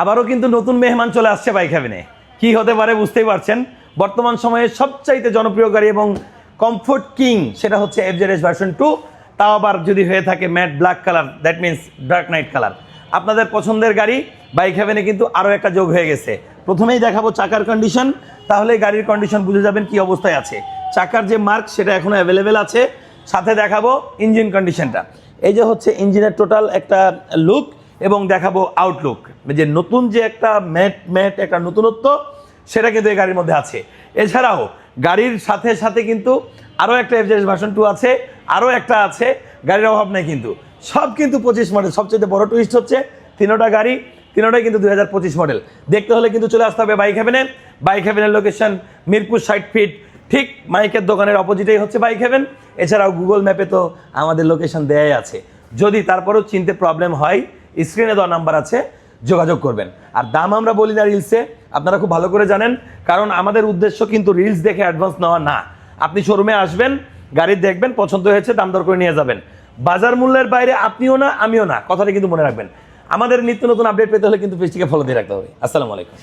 আবারও কিন্তু নতুন মেহমান চলে আসছে বাইক হ্যাভেনে কি হতে পারে বুঝতেই পারছেন? বর্তমান সময়ে সবচাইতে জনপ্রিয় গাড়ি এবং কমফোর্ট কিং সেটা হচ্ছে এফজেডএস ভার্সন টু তাও আবার যদি হয়ে থাকে matte black colour that means dark night colour আপনাদের পছন্দের গাড়ি বাইক হ্যাভেনে কিন্তু আরও একটা যোগ হয়ে গেছে। প্রথমেই দেখাবো চাকার কন্ডিশন তাহলে গাড়ির কন্ডিশন বুঝে যাবেন কি অবস্থায় আছে। চাকার যে মার্ক সেটা এখনও অ্যাভেলেবেল আছে। সাথে দেখাবো ইঞ্জিন কন্ডিশনটা এই যে হচ্ছে ইঞ্জিনের টোটাল একটা লুক এবং দেখাবো আউটলুক যে নতুন যে একটা ম্যাট ম্যাট একটা নতুনত্ব, সেটা কিন্তু এই গাড়ির মধ্যে আছে। এছাড়াও, গাড়ির সাথে সাথে কিন্তু আরও একটা এফজেস ভার্সন টু আছে, আরও একটা আছে, গাড়ির অভাব নেই কিন্তু। সব কিন্তু পঁচিশ মডেল সবচেয়ে বড় টুইস্ট হচ্ছে তিনোটা গাড়ি, তিনোটাই কিন্তু দুই হাজার পঁচিশ মডেল দেখতে হলে কিন্তু চলে আসতে হবে বাইক হ্যাভেনে বাইক হ্যাভেনের লোকেশন মিরপুর ষাট ফিট ঠিক মাইকের দোকানের অপোজিটেই হচ্ছে বাইক হ্যাভেন এছাড়াও গুগল ম্যাপে তো আমাদের লোকেশন দেয়াই আছে। যদি তারপরেও চিনতে প্রবলেম হয় স্ক্রিনে দেওয়া নাম্বার আছে, যোগাযোগ করবেন। আর দাম আমরা বলি না রিলসে, আপনারা খুব ভালো করে জানেন, কারণ আমাদের উদ্দেশ্য কিন্তু রিলস দেখে অ্যাডভান্স নেওয়া না। আপনি শোরুমে আসবেন, গাড়ি দেখবেন, পছন্দ হয়েছে, দাম দর করে নিয়ে যাবেন। বাজার মূল্যের বাইরে আপনিও না, আমিও না, কথাটা কিন্তু মনে রাখবেন। আমাদের নিত্য নতুন আপডেট পেতে হলে কিন্তু পেজটিকে ফলো দিয়ে রাখতে হবে। আসসালামু আলাইকুম।